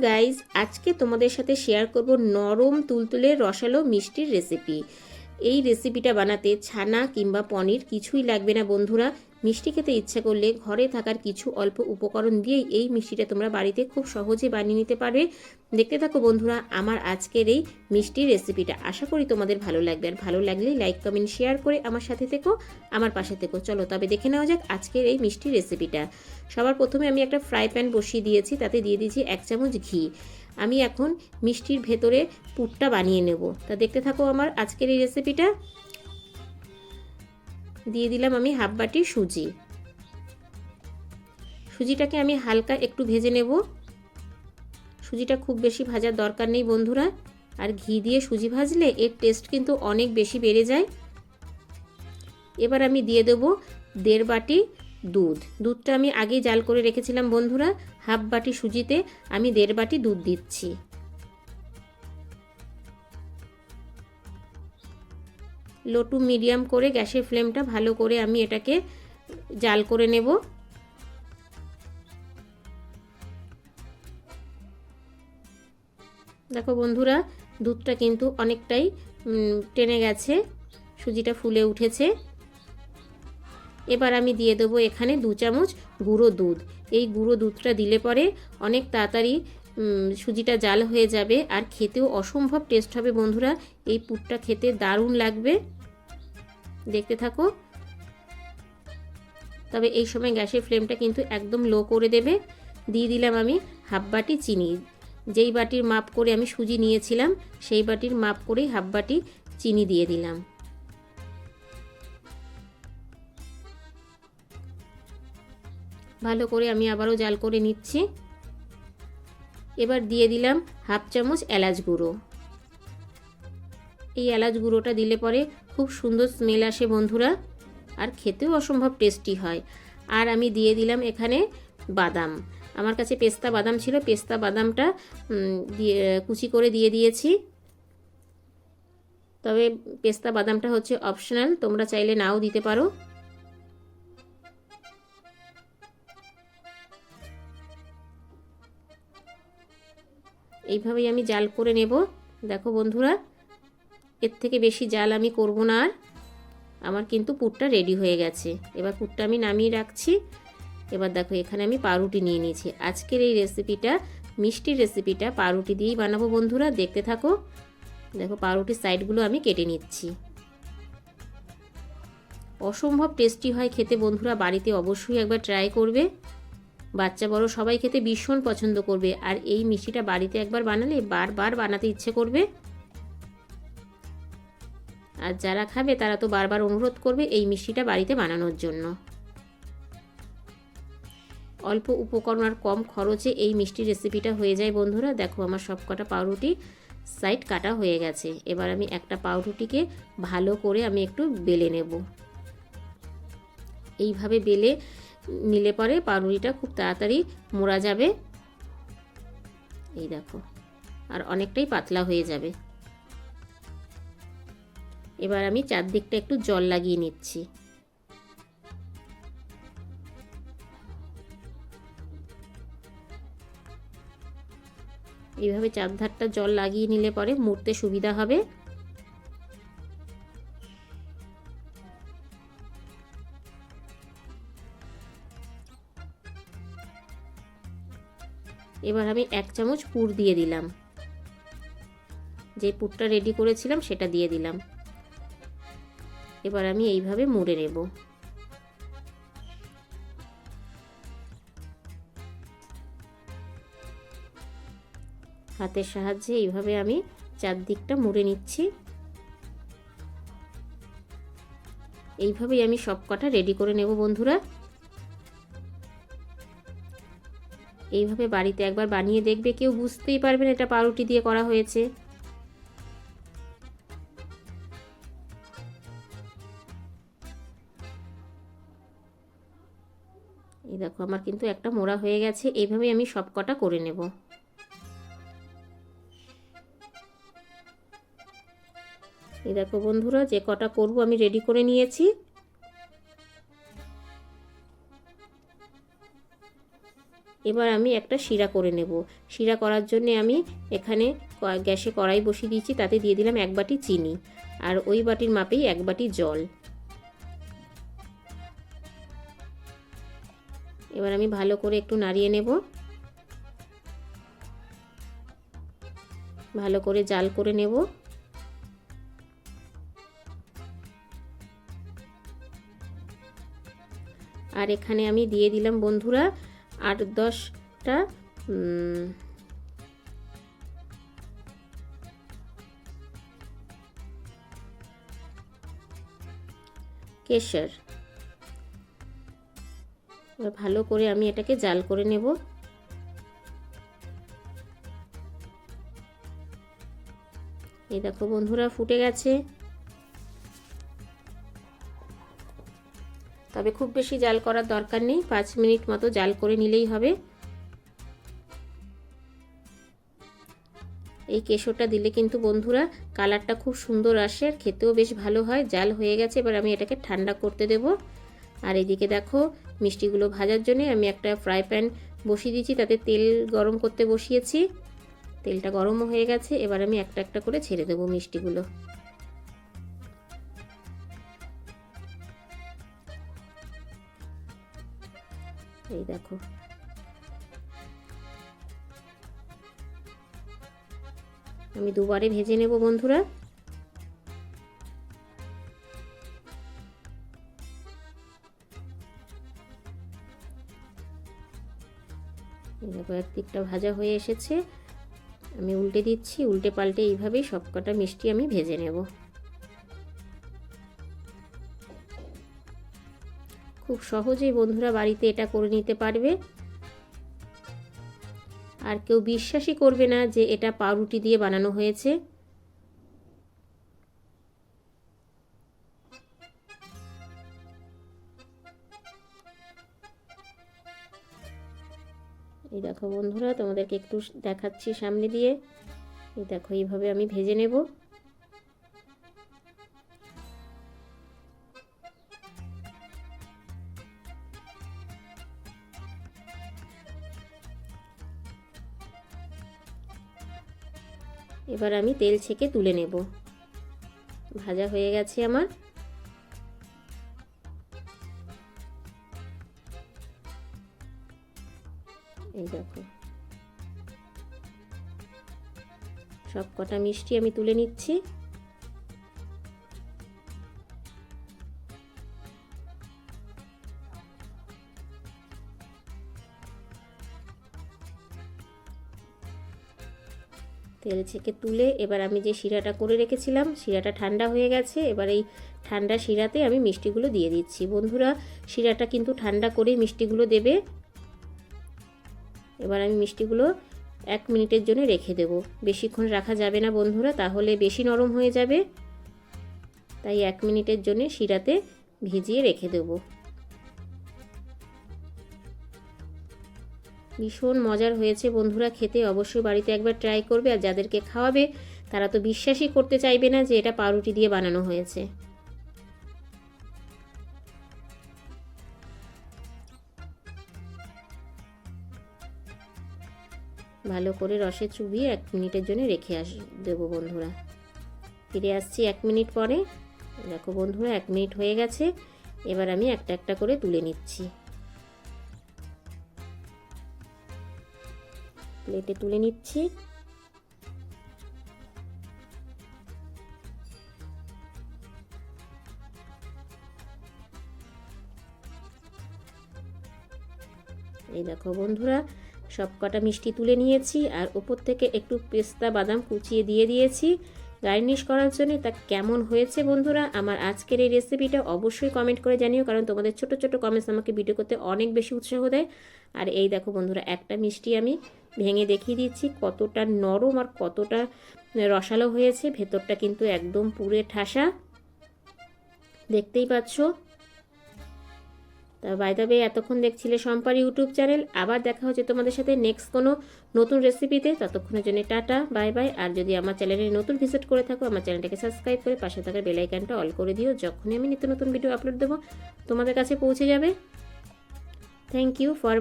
Guys আজকে তোমাদের সাথে শেয়ার করব নরম তুলতুলের রসালো মিষ্টির রেসিপি এই রেসিপিটা বানাতে ছানা কিংবা পনির কিছুই লাগবে না বন্ধুরা। মিষ্টি খেতে ইচ্ছা করলে ঘরে থাকার কিছু অল্প উপকরণ দিয়েই এই মিষ্টিটা তোমরা বাড়িতে খুব সহজে বানিয়ে নিতে পারবে। দেখতে থাকো বন্ধুরা, আমার আজকের এই মিষ্টির রেসিপিটা। আশা করি তোমাদের ভালো লাগবে। আর ভালো লাগলে লাইক, কমেন্ট, শেয়ার করে আমার সাথে থেকো, আমার পাশে থেকো। চলো, তবে দেখে নেওয়া যাক আজকের এই মিষ্টির রেসিপিটা। সবার প্রথমে আমি একটা ফ্রাই প্যান বসিয়ে দিয়েছি, তাতে দিয়ে দিয়েছি এক চামচ ঘি। আমি এখন মিষ্টির ভেতরে পুরটা বানিয়ে নেব। তা দেখতে থাকো আমার আজকের এই রেসিপিটা। দিয়ে দিলাম আমি হাফ বাটি সুজি। সুজিটাকে আমি হালকা একটু ভেজে নেব। সুজিটা খুব বেশি ভাজার দরকার নেই বন্ধুরা। আর ঘি দিয়ে সুজি ভাজলে এর টেস্ট কিন্তু অনেক বেশি বেড়ে যায়। এবার আমি দিয়ে দেবো দেড় বাটি দুধ। দুধটা আমি আগেই জাল করে রেখেছিলাম বন্ধুরা। হাফ বাটি সুজিতে আমি দেড় বাটি দুধ দিচ্ছি। লো টু মিডিয়াম করে গ্যাসের ফ্লেমটা ভালো করে আমি এটাকে জাল করে নেব। দেখো বন্ধুরা, দুধটা কিন্তু অনেকটাই টেনে গেছে, সুজিটা ফুলে উঠেছে। এবার আমি দিয়ে দেবো এখানে দু চামচ গুঁড়ো দুধ। এই গুঁড়ো দুধটা দিলে পরে অনেক তাড়াতাড়ি সুজিটা জাল হয়ে যাবে আর খেতেও অসম্ভব টেস্ট হবে বন্ধুরা। এই পুরটা খেতে দারুণ লাগবে। দেখতে থাকো। তবে এই সময় গ্যাসের ফ্লেমটা কিন্তু একদম লো করে দেবে। দিয়ে দিলাম আমি হাফ বাটি চিনি। যেই বাটির মাপ করে আমি সুজি নিয়েছিলাম, সেই বাটির মাপ করেই হাফ বাটি চিনি দিয়ে দিলাম। ভালো করে আমি আবারও জাল করে নিচ্ছি। এবার দিয়ে দিলাম হাফ চামচ এলাচ গুঁড়ো। এই এলাচ গুঁড়োটা দিলে পরে খুব সুন্দর স্মেল আসে বন্ধুরা, আর খেতেও অসম্ভব টেস্টি হয়। আর আমি দিয়ে দিলাম এখানে বাদাম। আমার কাছে পেস্তা বাদাম ছিল, পেস্তা বাদামটা দিয়ে, কুচি করে দিয়ে দিয়েছি। তবে পেস্তা বাদামটা হচ্ছে অপশনাল, তোমরা চাইলে নাও দিতে পারো। এইভাবেই আমি জাল করে নেব। দেখো বন্ধুরা, এর থেকে বেশি জাল আমি করব না আর। আমার কিন্তু পুরটা রেডি হয়ে গেছে। এবার পুরটা আমি নামিয়ে রাখছি। এবার দেখো, এখানে আমি পাউরুটি নিয়ে নিয়েছি। আজকের এই রেসিপিটা মিষ্টির রেসিপিটা পাউরুটি দিয়েই বানাবো বন্ধুরা। দেখতে থাকো। দেখো, পাউরুটির সাইডগুলো আমি কেটে নিচ্ছি। অসম্ভব টেস্টি হয় খেতে বন্ধুরা। বাড়িতে অবশ্যই একবার ট্রাই করবে। বাচ্চা বড় সবাই খেতে ভীষণ পছন্দ করবে। আর এই মিষ্টিটা বাড়িতে একবার বানালে বারবার বানাতে ইচ্ছে করবে। আর যারা খাবে, তারা তো বারবার অনুরোধ করবে এই মিষ্টিটা বাড়িতে বানানোর জন্য। অল্প উপকরণ আর কম খরচে এই মিষ্টি রেসিপিটা হয়ে যায় বন্ধুরা। দেখো আমার সব কটা পাউরুটি সাইড কাটা হয়ে গেছে। এবার আমি একটা পাউরুটিকে ভালো করে আমি একটু বেলে নেব। এইভাবে বেলে নিলে পরে পাউরুটিটা খুব তাড়াতাড়ি মোড়া যাবে। এই দেখো, আর অনেকটাই পাতলা হয়ে যাবে। এবার আমি চারদিকটা একটু জল লাগিয়ে নিচ্ছি। এইভাবে চারধারটা জল লাগিয়ে নিলে পরে মুড়তে সুবিধা হবে। এবার আমি এক চামচ পুর দিয়ে দিলাম। যে পুরটা রেডি করেছিলাম, সেটা দিয়ে দিলাম। এবার আমি এইভাবে মুড়ে নেব। হাতের সাহায্যে এইভাবে আমি চারদিকটা মুড়ে নিচ্ছি। এইভাবেই আমি সব কটা রেডি করে নেব বন্ধুরা। এইভাবে বাড়িতে একবার বানিয়ে দেখবে, কেউ বুঝতেই পারবেন এটা পাউরুটি দিয়ে করা হয়েছে। এই দেখো, আমার কিন্তু একটা মোড়া হয়ে গেছে এইভাবে আমি সব কটা করে নেব। এই দেখো বন্ধুরা, যে কটা করব আমি রেডি করে নিয়েছি। এবার আমি একটা শিরা করে নেব। শিরা করার জন্য আমি এখানে গ্যাসে কড়াই বসিয়ে দিয়েছি, তাতে দিয়ে দিলাম এক বাটি চিনি আর ওই বাটির মাপেই এক বাটি জল। এবার আমি ভালো করে একটু নাড়িয়ে নেব। ভালো করে জাল করে নেব। আর এখানে আমি দিয়ে দিলাম বন্ধুরা আট দশটা কেশর। এবার ভালো করে আমি এটাকে জাল করে নেব। এই দেখো বন্ধুরা, ফুটে গেছে। তবে খুব বেশি জাল করার দরকার নেই। পাঁচ মিনিট মতো জাল করে নিলেই হবে। এই কেশরটা দিলে কিন্তু বন্ধুরা কালারটা খুব সুন্দর আসে আর খেতেও বেশ ভালো হয়। জাল হয়ে গেছে, এবার আমি এটাকে ঠান্ডা করতে দেব। আর এদিকে দেখো, মিষ্টিগুলো ভাজার জন্য আমি একটা ফ্রাই প্যান বসিয়ে দিয়েছি, তাতে তেল গরম করতে বসিয়েছি। তেলটা গরমও হয়ে গেছে, এবার আমি একটা একটা করে ছেড়ে দেবো মিষ্টিগুলো। এই দেখো। আমি দুবারে ভেজে নেব বন্ধুরা। দেখো একদিকটা ভাজা হয়ে এসেছে। আমি উল্টে দিচ্ছি, উল্টে পাল্টে এইভাবেই সবকটা মিষ্টি আমি ভেজে নেব। খুব সহজেই বন্ধুরা বাড়িতে এটা করে নিতে পারবে। আর কেউ বিশ্বাসই করবে না যে এটা পাউরুটি দিয়ে বানানো হয়েছে। এই দেখো বন্ধুরা, তোমাদেরকে একটু দেখাচ্ছি সামনে দিয়ে। এই দেখো, এইভাবে আমি ভেজে নেব। এবার আমি তেল ছেঁকে তুলে নেব। ভাজা হয়ে গেছে আমার। এই দেখো। সব কটা মিষ্টি আমি তুলে নিচ্ছি। তেল ছেঁকে তুলে এবার আমি যে শিরাটা করে রেখেছিলাম, শিরাটা ঠান্ডা হয়ে গেছে, এবার এই ঠান্ডা শিরাতে আমি মিষ্টিগুলো দিয়ে দিচ্ছি। বন্ধুরা, শিরাটা কিন্তু ঠান্ডা করে মিষ্টিগুলো দেবে। এবার আমি মিষ্টিগুলো এক মিনিটের জন্য রেখে দেব। বেশিক্ষণ রাখা যাবে না বন্ধুরা, তাহলে বেশি নরম হয়ে যাবে। তাই এক মিনিটের জন্য শিরাতে ভিজিয়ে রেখে দেব। ভীষণ মজার হয়েছে বন্ধুরা, খেতে অবশ্যই বাড়িতে একবার ট্রাই করবে আর যাদেরকে খাওয়াবে, তারা তো বিশ্বাসই করতে চাইবে না যে এটা পাউরুটি দিয়ে বানানো হয়েছে। ভালো করে রসে চুবিয়ে এক মিনিটের জন্য রেখে আস, দেবো বন্ধুরা। ফিরে আসছি এক মিনিট পরে। দেখো বন্ধুরা, এক মিনিট হয়ে গেছে। এবার আমি একটা একটা করে তুলে নিচ্ছি। প্লেটে তুলে নিচ্ছি। এই দেখো বন্ধুরা সব কটা মিষ্টি তুলে নিয়েছি, আর ওপর থেকে একটু পেস্তা বাদাম কুচিয়ে দিয়ে দিয়েছি। গার্নিশ করার জন্য তা কেমন হয়েছে বন্ধুরা? আমার আজকের এই রেসিপিটা অবশ্যই কমেন্ট করে জানিও, কারণ তোমাদের ছোট ছোট কমেন্টস আমাকে ভিডিও করতে অনেক বেশি উৎসাহ দেয়। আর এই দেখো বন্ধুরা, একটা মিষ্টি আমি ভেঙে দেখিয়ে দিচ্ছি, কতটা নরম আর কতটা রসালো হয়েছে, ভেতরটা কিন্তু একদম পুরে ঠাসা। দেখতেই পাচ্ছ? তা বাই দ্য এতক্ষণ দেখছিলে সম্পার ইউটিউব চ্যানেল। আবার দেখা হচ্ছে তোমাদের সাথে নেক্সট কোনো নতুন রেসিপিতে ততক্ষণের জন্য টাটা বাই বাই আর যদি আমার চ্যানেলে নতুন ভিজিট করে থাকো, আমার চ্যানেলটাকে সাবস্ক্রাইব করে পাশে থাকা বেলাইকানটা অল করে দিও। যখনই আমি নিত্য নতুন ভিডিও আপলোড দেবো, তোমাদের কাছে পৌঁছে যাবে। Thank you for